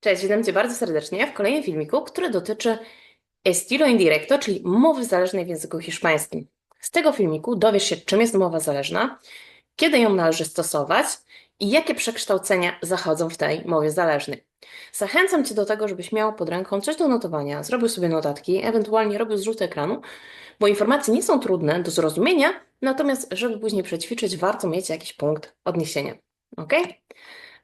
Cześć, witam Cię bardzo serdecznie w kolejnym filmiku, który dotyczy estilo indirecto, czyli mowy zależnej w języku hiszpańskim. Z tego filmiku dowiesz się, czym jest mowa zależna, kiedy ją należy stosować i jakie przekształcenia zachodzą w tej mowie zależnej. Zachęcam Cię do tego, żebyś miał pod ręką coś do notowania, zrobił sobie notatki, ewentualnie robił zrzut ekranu, bo informacje nie są trudne do zrozumienia, natomiast żeby później przećwiczyć, warto mieć jakiś punkt odniesienia. Ok?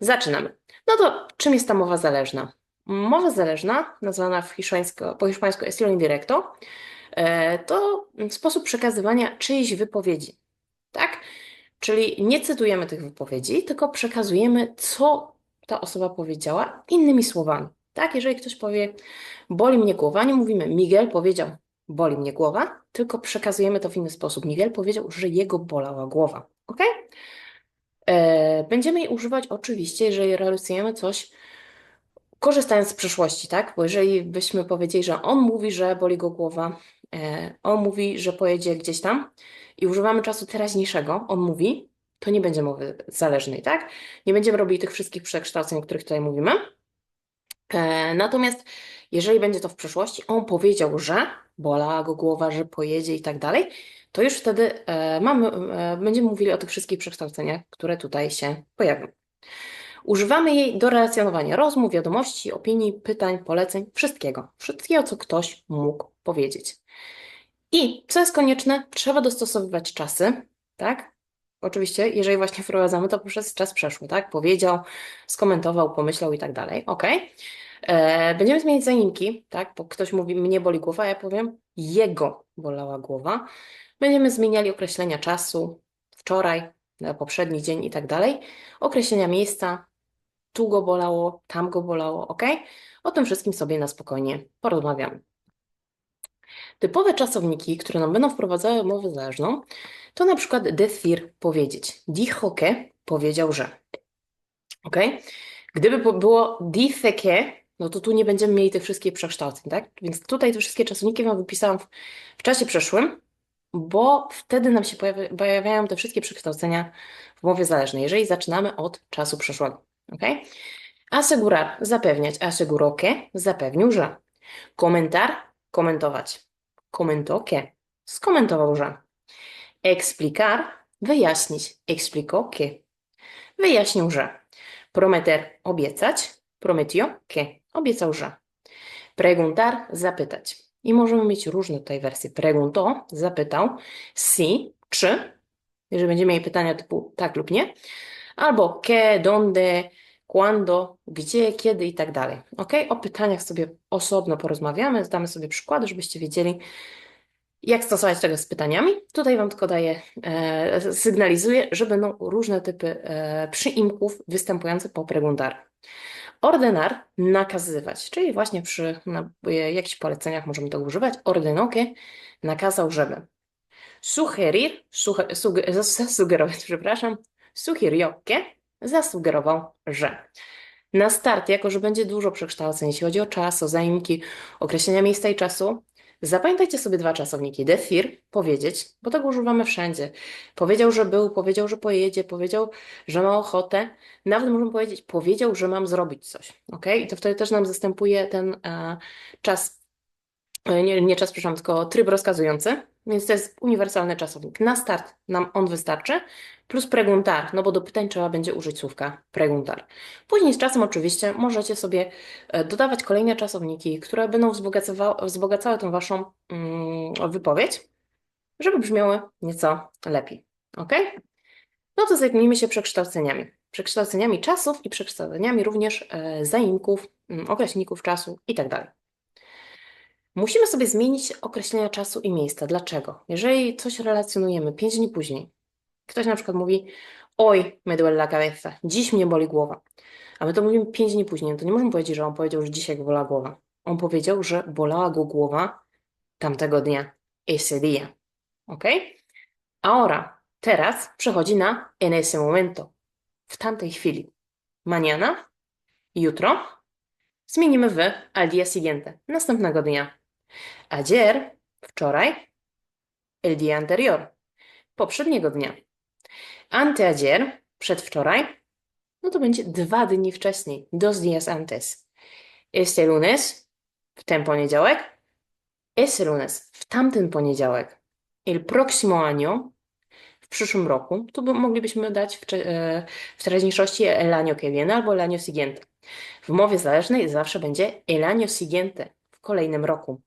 Zaczynamy. No to czym jest ta mowa zależna? Mowa zależna, nazwana w hiszpańsko, po hiszpańsku estilo indirecto, e, to sposób przekazywania czyjejś wypowiedzi. Tak? Czyli nie cytujemy tych wypowiedzi, tylko przekazujemy, co ta osoba powiedziała innymi słowami. Tak? Jeżeli ktoś powie, boli mnie głowa, nie mówimy, Miguel powiedział, boli mnie głowa, tylko przekazujemy to w inny sposób. Miguel powiedział, że jego bolała głowa. Ok? E, będziemy jej używać oczywiście, jeżeli realizujemy coś, korzystając z przyszłości, tak? Bo jeżeli byśmy powiedzieli, że on mówi, że boli go głowa, e, on mówi, że pojedzie gdzieś tam i używamy czasu teraźniejszego, on mówi, to nie będzie mowy zależnej, tak? Nie będziemy robili tych wszystkich przekształceń, o których tutaj mówimy. E, natomiast jeżeli będzie to w przyszłości, on powiedział, że bolała go głowa, że pojedzie i tak dalej, to już wtedy e, mamy, e, będziemy mówili o tych wszystkich przekształceniach, które tutaj się pojawią. Używamy jej do relacjonowania rozmów, wiadomości, opinii, pytań, poleceń, wszystkiego. Wszystkiego, co ktoś mógł powiedzieć. I co jest konieczne? Trzeba dostosowywać czasy, tak? Oczywiście, jeżeli właśnie wprowadzamy to poprzez czas przeszły, tak? Powiedział, skomentował, pomyślał i tak dalej. Ok. E, będziemy zmieniać zaimki, tak? Bo ktoś mówi, mnie boli głowa, ja powiem, jego bolała głowa. Będziemy zmieniali określenia czasu, wczoraj, poprzedni dzień i tak dalej. Określenia miejsca, tu go bolało, tam go bolało, ok? O tym wszystkim sobie na spokojnie porozmawiamy. Typowe czasowniki, które nam będą wprowadzały mowę zależną, to na przykład decir, powiedzieć. Que, powiedział, że. Ok? Gdyby było que, no to tu nie będziemy mieli tych wszystkich przekształceń, tak? Więc tutaj te wszystkie czasowniki Wam wypisałam w, w czasie przeszłym, bo wtedy nam się pojawiają te wszystkie przekształcenia w mowie zależnej, jeżeli zaczynamy od czasu przeszłego. ok? Asegurar, zapewniać. Aseguró que, zapewnił, że. Komentar, komentować. Comentó que, skomentował, że. Explicar, wyjaśnić. Explicó que, wyjaśnił, że. Prometer, obiecać. Prometió que, obiecał, że. Preguntar, zapytać. I możemy mieć różne tutaj wersje. Preguntó, zapytał. Si, czy, jeżeli będziemy mieli pytania typu tak lub nie. Albo que, donde, cuando, gdzie, kiedy i tak dalej. Ok? O pytaniach sobie osobno porozmawiamy, zdamy sobie przykłady, żebyście wiedzieli, jak stosować tego z pytaniami. Tutaj Wam tylko daję, e, sygnalizuję, że będą różne typy e, przyimków występujące po preguntar. Ordenar nakazywać, czyli właśnie przy na, jakichś poleceniach możemy to używać. Ordenoque nakazał, żeby. Sugerir, suge, suge, zasugerować, przepraszam. Sugirió que zasugerował, że. Na start, jako że będzie dużo przekształceń, jeśli chodzi o czas, o zaimki, określenia miejsca i czasu, Zapamiętajcie sobie dwa czasowniki. Decir, powiedzieć, bo tego używamy wszędzie. Powiedział, że był, powiedział, że pojedzie, powiedział, że ma ochotę. Nawet możemy powiedzieć, powiedział, że mam zrobić coś. ok? I to wtedy też nam zastępuje ten e, czas, e, nie, nie czas, przepraszam, tylko tryb rozkazujący. Więc to jest uniwersalny czasownik. Na start nam on wystarczy, plus preguntar, no bo do pytań trzeba będzie użyć słówka preguntar. Później z czasem oczywiście możecie sobie e, dodawać kolejne czasowniki, które będą wzbogacały, tą Waszą mm, wypowiedź, żeby brzmiały nieco lepiej. Ok? No to zajmijmy się przekształceniami. Przekształceniami czasów i przekształceniami również e, zaimków, mm, określników czasu itd. Musimy sobie zmienić określenia czasu i miejsca. Dlaczego? Jeżeli coś relacjonujemy 5 dni później, ktoś na przykład mówi oj, me duele la cabeza, dziś mnie boli głowa, a my to mówimy 5 dni później, no to nie możemy powiedzieć, że on powiedział, że dzisiaj go bolała głowa. On powiedział, że bolała go głowa tamtego dnia, ese día. ¿Ok? Ahora, teraz przechodzi na en ese momento, w tamtej chwili. Mañana, jutro, zmienimy w al día siguiente, następnego dnia. Ayer, wczoraj. El día anterior, poprzedniego dnia. Anteayer, przedwczoraj. No to będzie dwa dni wcześniej. Dos días antes. Este lunes, w ten poniedziałek. Ese lunes, w tamten poniedziałek. El próximo año, w przyszłym roku. Tu by, moglibyśmy dać w, e, w teraźniejszości el año que viene albo el año siguiente. W mowie zależnej zawsze będzie el año siguiente, w kolejnym roku.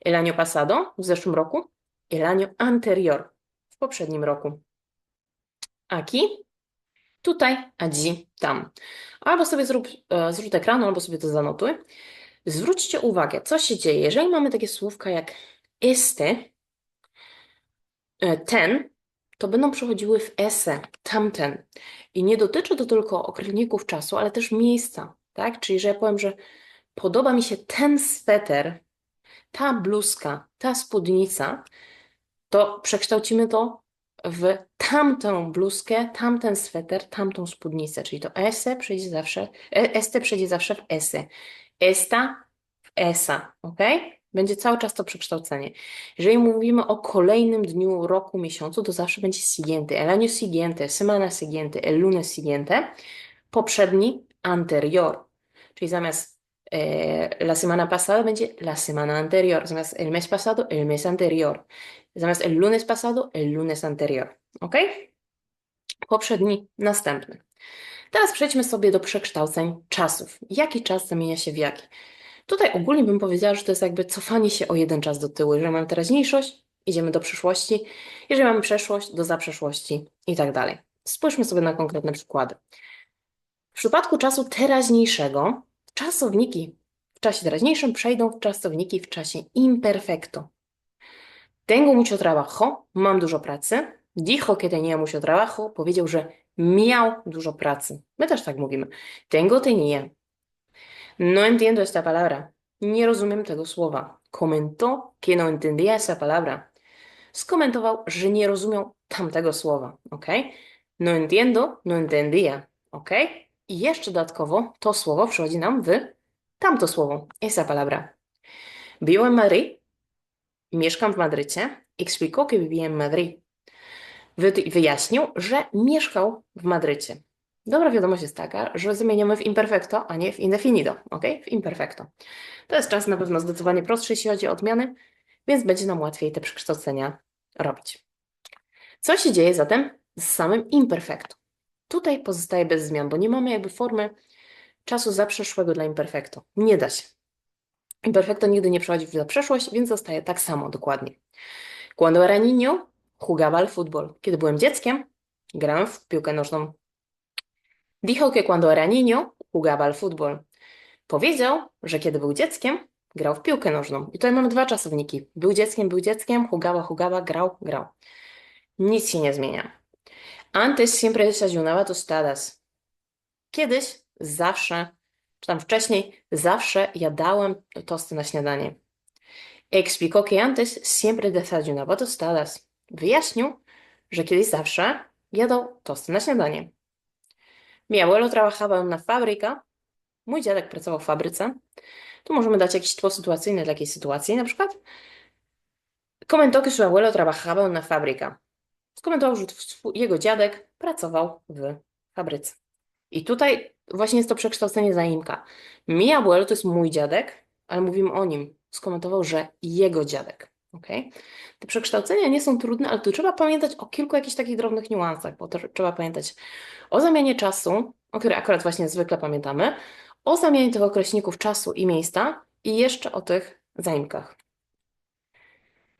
El año pasado, w zeszłym roku. El año anterior, w poprzednim roku. Aquí, tutaj, allí, tam. Albo sobie zrób e, ekranu, albo sobie to zanotuj. Zwróćcie uwagę, co się dzieje, jeżeli mamy takie słówka jak este, e, ten, to będą przechodziły w ese, tamten. I nie dotyczy to tylko okryłników czasu, ale też miejsca, tak? Czyli, że ja powiem, że podoba mi się ten sweter, ta bluzka, ta spódnica, to przekształcimy to w tamtą bluzkę, tamten sweter, tamtą spódnicę. Czyli to ese przejdzie zawsze, este przejdzie zawsze w ese. Esta w esa, ok? Będzie cały czas to przekształcenie. Jeżeli mówimy o kolejnym dniu, roku, miesiącu, to zawsze będzie siguiente, el año siguiente, semana siguiente, el lunes siguiente, poprzedni anterior. Czyli zamiast e, la semana pasada będzie la semana anterior, zamiast el mes pasado, el mes anterior, zamiast el lunes pasado, el lunes anterior. Ok? Poprzedni, następny. Teraz przejdźmy sobie do przekształceń czasów. Jaki czas zamienia się w jaki? Tutaj ogólnie bym powiedziała, że to jest jakby cofanie się o jeden czas do tyłu. Jeżeli mamy teraźniejszość, idziemy do przyszłości. Jeżeli mamy przeszłość, do zaprzeszłości i tak dalej. Spójrzmy sobie na konkretne przykłady. W przypadku czasu teraźniejszego, czasowniki w czasie teraźniejszym przejdą w czasowniki w czasie imperfecto. Tengo mucho trabajo, mam dużo pracy. Dijo que tenía mucho trabajo, powiedział, że miał dużo pracy. My też tak mówimy. Tengo, tenía. No entiendo esta palabra. Nie rozumiem tego słowa. Comentó que no entendía esa palabra. Skomentował, że nie rozumiał tamtego słowa. Ok? No entiendo, no entendía. Ok? I jeszcze dodatkowo to słowo przychodzi nam w tamto słowo. Esa palabra. Vivo en Madrid. Mieszkam w Madrycie. Explicó que vivía en Madrid. Wy- wyjaśnił, że mieszkał w Madrycie. Dobra wiadomość jest taka, że zamieniamy w imperfecto, a nie w indefinido, ok? W imperfecto. To jest czas na pewno zdecydowanie prostszy, jeśli chodzi o odmiany, więc będzie nam łatwiej te przekształcenia robić. Co się dzieje zatem z samym imperfecto? Tutaj pozostaje bez zmian, bo nie mamy jakby formy czasu zaprzeszłego dla imperfecto. Nie da się. Imperfecto nigdy nie przechodzi w zaprzeszłość, więc zostaje tak samo dokładnie. Cuando era niño, jugaba al fútbol. Kiedy byłem dzieckiem, grałem w piłkę nożną. Dijo que cuando era niño, jugaba al fútbol. Powiedział, że kiedy był dzieckiem, grał w piłkę nożną. I tutaj mamy dwa czasowniki. Był dzieckiem, był dzieckiem, jugaba, jugaba, grał, grał. Nic się nie zmienia. Antes siempre desayunaba tostadas. Kiedyś, zawsze, czy tam wcześniej, zawsze jadałem tosty na śniadanie. Explicó que antes siempre desayunaba tostadas. Wyjaśnił, że kiedyś zawsze jadał tosty na śniadanie. Mi abuelo trabajaba en una fábrica. Mój dziadek pracował w fabryce. Tu możemy dać jakieś tło sytuacyjne dla jakiejś sytuacji, na przykład. Comentó que su abuelo trabajaba en una fábrica. Skomentował, że jego dziadek pracował w fabryce. I tutaj właśnie jest to przekształcenie zaimka. Mi abuelo to jest mój dziadek, ale mówimy o nim. Skomentował, że jego dziadek. Okay? Te przekształcenia nie są trudne, ale tu trzeba pamiętać o kilku jakichś takich drobnych niuansach, bo trzeba pamiętać o zamianie czasu, o której akurat właśnie zwykle pamiętamy, o zamianie tych określników czasu i miejsca i jeszcze o tych zaimkach.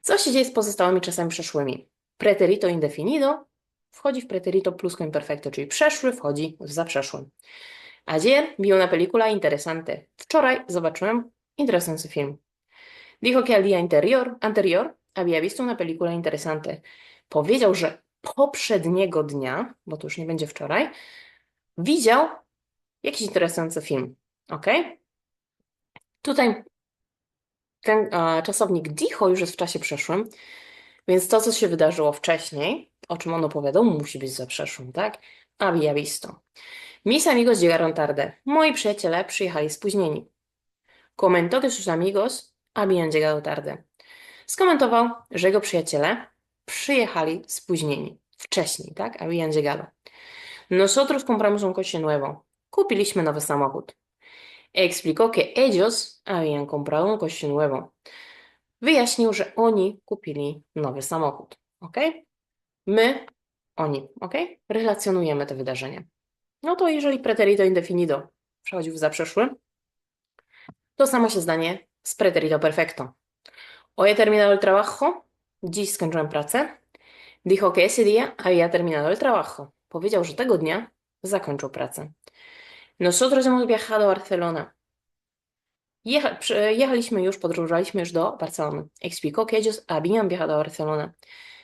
Co się dzieje z pozostałymi czasami przeszłymi? Preterito indefinido wchodzi w preterito pluscuimperfecto, czyli przeszły wchodzi w zaprzeszły. Ayer vi una película interesante. Wczoraj zobaczyłem interesujący film. Dijo que al día anterior, anterior había visto una película interesante. Powiedział, że poprzedniego dnia, bo to już nie będzie wczoraj, widział jakiś interesujący film. Ok? Tutaj ten czasownik dijo już jest w czasie przeszłym, więc to, co się wydarzyło wcześniej, o czym on opowiadał, musi być za przeszłym, tak? Había visto. Mis amigos llegaron tarde. Moi przyjaciele przyjechali spóźnieni. Comentó que sus amigos habían llegado tarde. Skomentował, że jego przyjaciele przyjechali spóźnieni. Wcześniej, tak? Habían llegado. Nosotros compramos un coche nuevo. Kupiliśmy nowy samochód. Explicó que ellos habían comprado un coche nuevo. Wyjaśnił, że oni kupili nowy samochód. Ok? My, oni. Ok? Relacjonujemy te wydarzenia. No to jeżeli preterito indefinido przechodził w zaprzeszły, to samo się zdanie z preterito perfecto. Hoy he terminado el trabajo. Dziś skończyłem pracę. Dijo que ese día había terminado el trabajo. Powiedział, że tego dnia zakończył pracę. Nosotros hemos viajado a Barcelona. Jecha, jechaliśmy już, podróżowaliśmy już do Barcelony. Explicó que ellos habían viajado a Barcelona.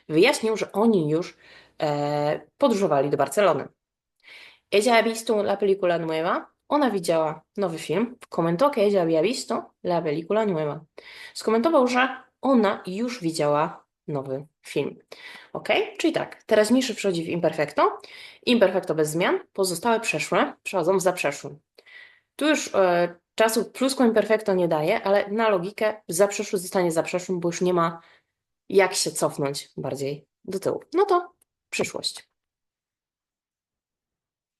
Wyjaśnił, że oni już e, podróżowali do Barcelony. Ella ha visto la película nueva. Ona widziała nowy film. Comentó que ella había visto la película nueva. Skomentował, że ona już widziała nowy film. Ok? Czyli tak, teraźniejszy przychodzi w imperfecto, imperfecto bez zmian, pozostałe przeszłe przechodzą w zaprzeszły. Tu już e, czasu plusquamperfecto nie daje, ale na logikę zaprzeszły zostanie zaprzeszłym, bo już nie ma jak się cofnąć bardziej do tyłu. No to przyszłość.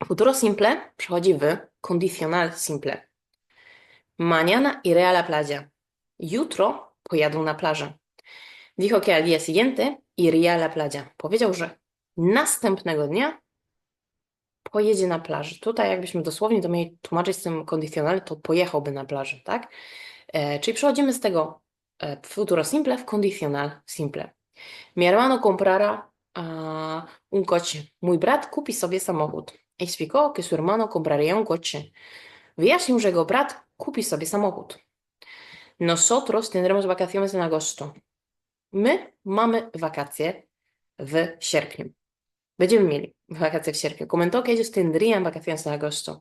Futuro simple przechodzi w condicional simple. Mañana iré a la. Jutro pojadę na plażę. Dijo que al día siguiente iría a la playa. Powiedział, że następnego dnia pojedzie na plażę. Tutaj jakbyśmy dosłownie to mieli tłumaczyć z tym condicional, to pojechałby na plażę, tak? E, czyli przechodzimy z tego e, futuro simple w condicional simple. Mi hermano comprará ah, un coche. Mój brat kupi sobie samochód. Explicó que su hermano compraría un coche. Wyjaśnił, że jego brat kupi sobie samochód. Nosotros tendremos vacaciones en agosto. My mamy wakacje w sierpniu. Będziemy mieli wakacje w sierpniu. Comentó que ellos tendrían vacaciones en agosto.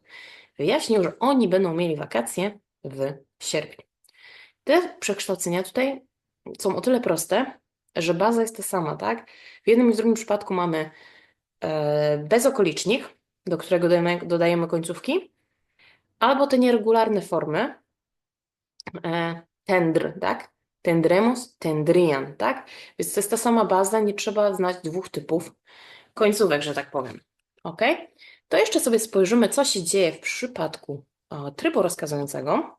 Wyjaśnił, że oni będą mieli wakacje w sierpniu. Te przekształcenia tutaj są o tyle proste, że baza jest ta sama, tak? W jednym i w drugim przypadku mamy e, bezokolicznik, do którego dodajemy, dodajemy końcówki, albo te nieregularne formy, e, tendr, tak? Tendremos, tendrían, tak? Więc to jest ta sama baza, nie trzeba znać dwóch typów końcówek, że tak powiem. Ok? To jeszcze sobie spojrzymy, co się dzieje w przypadku e, trybu rozkazującego.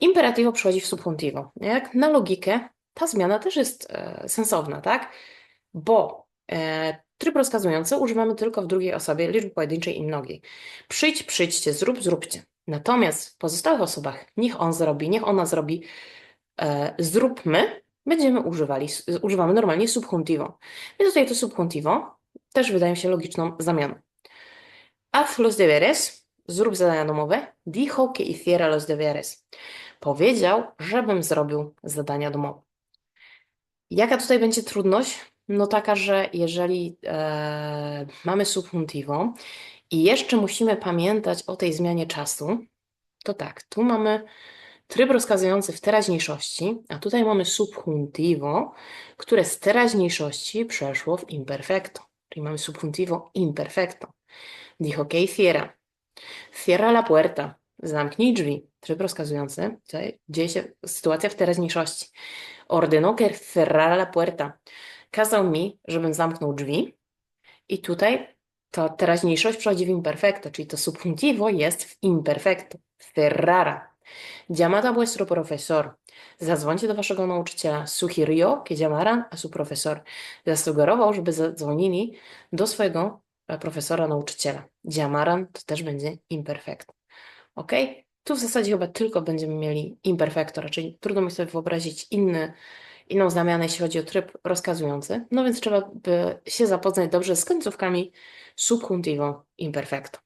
Imperativo przechodzi w subjuntivo. Jak na logikę, ta zmiana też jest e, sensowna, tak? Bo e, tryb rozkazujący używamy tylko w drugiej osobie liczby pojedynczej i mnogiej. Przyjdź, przyjdźcie, zrób, zróbcie. Natomiast w pozostałych osobach, niech on zrobi, niech ona zrobi, e, zróbmy, będziemy używali, używamy normalnie subjuntivo. Więc tutaj to subjuntivo też wydaje mi się logiczną zamianą. Haz los deberes, zrób zadania domowe. Dijo que hiciera los deberes. Powiedział, żebym zrobił zadania domowe. Jaka tutaj będzie trudność? No taka, że jeżeli e, mamy subjuntivo i jeszcze musimy pamiętać o tej zmianie czasu, to tak, tu mamy tryb rozkazujący w teraźniejszości, a tutaj mamy subjuntivo, które z teraźniejszości przeszło w imperfecto. Czyli mamy subjuntivo imperfecto. Dijo que hiciera. Cierra la puerta. Zamknij drzwi. Tryb rozkazujący. Tutaj dzieje się sytuacja w teraźniejszości. Ordenó que cerrara la puerta. Kazał mi, żebym zamknął drzwi. I tutaj to teraźniejszość przechodzi w imperfecto, czyli to subjuntivo jest w imperfecto. Cerrara. Llamad a vuestro profesor. Zadzwońcie do waszego nauczyciela. Sugirió que llamaran a su profesor. Zasugerował, żeby zadzwonili do swojego e, profesora, nauczyciela. Llamaran to też będzie imperfecto. Ok? Tu w zasadzie chyba tylko będziemy mieli imperfecto, raczej trudno mi sobie wyobrazić inny, inną zamianę, jeśli chodzi o tryb rozkazujący. No więc trzeba by się zapoznać dobrze z końcówkami subjuntivo imperfecto.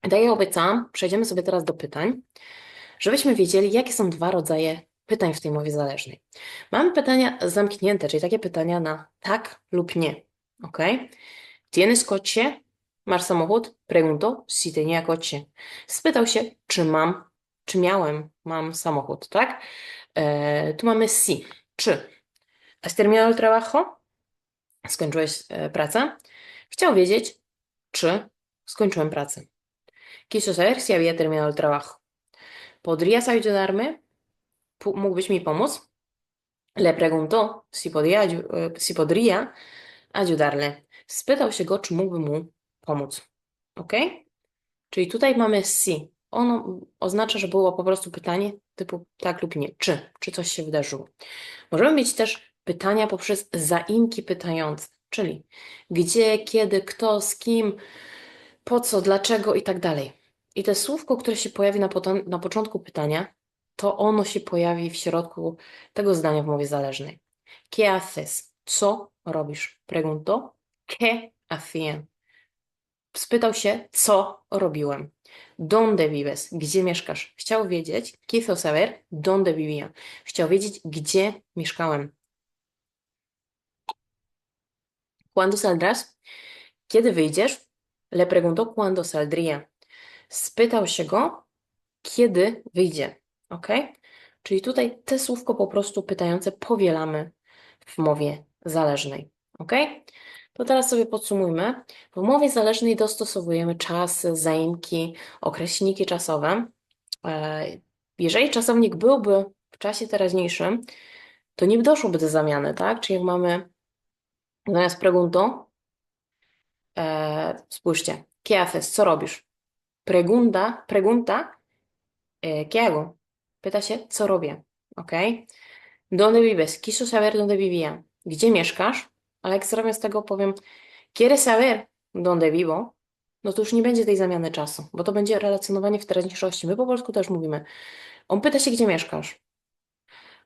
Tak jak obiecałam, przejdziemy sobie teraz do pytań, żebyśmy wiedzieli, jakie są dwa rodzaje pytań w tej mowie zależnej. Mamy pytania zamknięte, czyli takie pytania na tak lub nie. Ok? Tienes coche? Masz samochód? Preguntó si tenía coche. Spytał się, czy mam, czy miałem, mam samochód, tak? E, tu mamy si, czy. Has terminado el trabajo? Skończyłeś e, pracę? Chciał wiedzieć, czy skończyłem pracę. Quiso saber si había terminado el trabajo. ¿Podrías ayudarme? ¿Mógłbyś mi pomóc? Le preguntó si podía, ayu- e, si podría ayudarle. Spytał się go, czy mógłby mu pomóc. Ok? Czyli tutaj mamy si. ono oznacza, że było po prostu pytanie typu tak lub nie, czy, czy coś się wydarzyło. Możemy mieć też pytania poprzez zaimki pytające, czyli gdzie, kiedy, kto, z kim, po co, dlaczego i tak dalej. I to słówko, które się pojawi na, na początku pytania, to ono się pojawi w środku tego zdania w mowie zależnej. ¿Qué haces? Co robisz? Pregunto, ¿qué hacían? Spytał się, co robiłem. ¿Dónde vives? Gdzie mieszkasz? Chciał wiedzieć, quiso saber dónde vivía. Chciał wiedzieć, gdzie mieszkałem. ¿Cuándo saldrás? Kiedy wyjdziesz? Le preguntó cuándo saldría. Spytał się go, kiedy wyjdzie. Ok? Czyli tutaj te słówko po prostu pytające powielamy w mowie zależnej. Ok? To teraz sobie podsumujmy. W mowie zależnej dostosowujemy czasy, zaimki, określniki czasowe. E, Jeżeli czasownik byłby w czasie teraźniejszym, to nie doszłoby do zamiany, tak? Czyli jak mamy zamiast pregunto, e, spójrzcie, ¿qué? Co robisz? Pregunta, pregunta, e, ¿qué hago? Pyta się, co robię, ok? ¿Dónde vives? Quiso saber dónde vivía. Gdzie mieszkasz? Ale jak zamiast tego powiem, ¿quieres saber dónde vivo? No to już nie będzie tej zamiany czasu, bo to będzie relacjonowanie w teraźniejszości. My po polsku też mówimy. On pyta się, gdzie mieszkasz.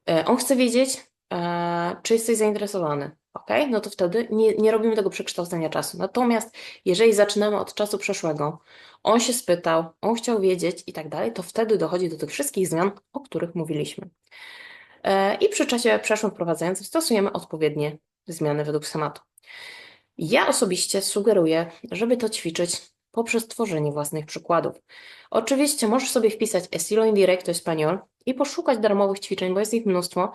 E, On chce wiedzieć, e, czy jesteś zainteresowany. Ok? No to wtedy nie, nie robimy tego przekształcenia czasu. Natomiast jeżeli zaczynamy od czasu przeszłego, on się spytał, on chciał wiedzieć i tak dalej, to wtedy dochodzi do tych wszystkich zmian, o których mówiliśmy. E, I przy czasie przeszłym wprowadzającym stosujemy odpowiednie zmiany według schematu. Ja osobiście sugeruję, żeby to ćwiczyć poprzez tworzenie własnych przykładów. Oczywiście możesz sobie wpisać estilo indirecto español i poszukać darmowych ćwiczeń, bo jest ich mnóstwo,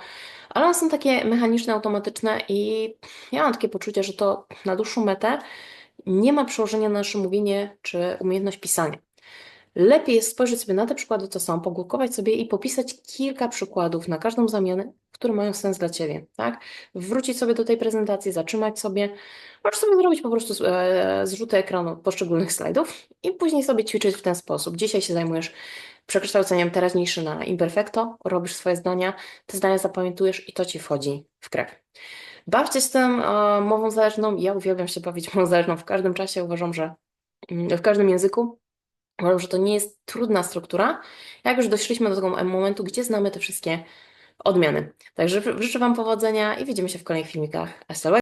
ale one są takie mechaniczne, automatyczne i ja mam takie poczucie, że to na dłuższą metę nie ma przełożenia na nasze mówienie czy umiejętność pisania. Lepiej jest spojrzeć sobie na te przykłady, co są, pogłówkować sobie i popisać kilka przykładów na każdą zamianę, które mają sens dla Ciebie, tak? Wrócić sobie do tej prezentacji, zatrzymać sobie. Możesz sobie zrobić po prostu e, zrzuty ekranu poszczególnych slajdów i później sobie ćwiczyć w ten sposób. Dzisiaj się zajmujesz przekształceniem teraźniejszy na imperfecto, robisz swoje zdania, te zdania zapamiętujesz i to Ci wchodzi w krew. Bawcie z tym e, mową zależną. Ja uwielbiam się bawić mową zależną w każdym czasie. Uważam, że mm, w każdym języku. Uważam, że to nie jest trudna struktura. Jak już doszliśmy do tego momentu, gdzie znamy te wszystkie odmiany. Także życzę Wam powodzenia i widzimy się w kolejnych filmikach. Luego.